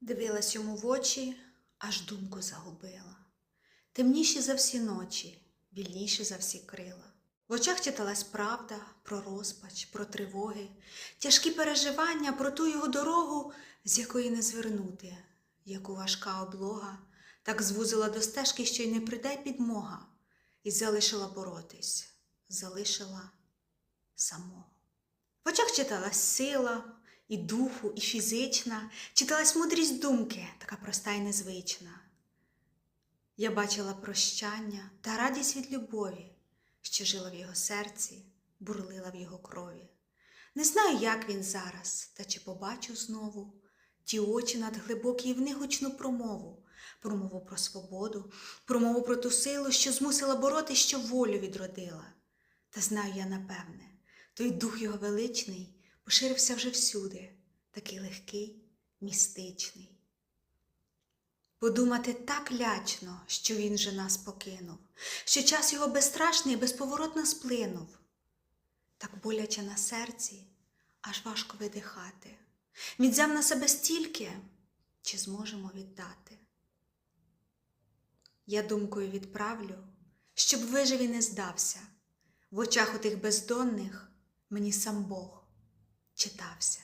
Дивилась йому в очі, аж думку загубила. Темніші за всі ночі, вільніші за всі крила. В очах читалась правда про розпач, про тривоги, тяжкі переживання про ту його дорогу, з якої не звернути, яку важка облога так звузила до стежки, що й не прийде підмога, і залишила боротись, залишила самого. В очах читалась сила і духу, і фізична, читалась мудрість думки, така проста і незвична. Я бачила прощання та радість від любові, що жила в його серці, бурлила в його крові. Не знаю, як він зараз, та чи побачу знову ті очі надглибокі і в них промову, промову про свободу, промову про ту силу, що змусила бороти, що волю відродила. Та знаю я напевне, той дух його величний поширився вже всюди, такий легкий, містичний. Подумати так лячно, що він же нас покинув, що час його безстрашний безповоротно сплинув. Так боляче на серці, аж важко видихати. Він взяв на себе стільки, чи зможемо віддати. Я думкою відправлю, щоб вижив і не здався. В очах отих бездонних мені сам Бог читався.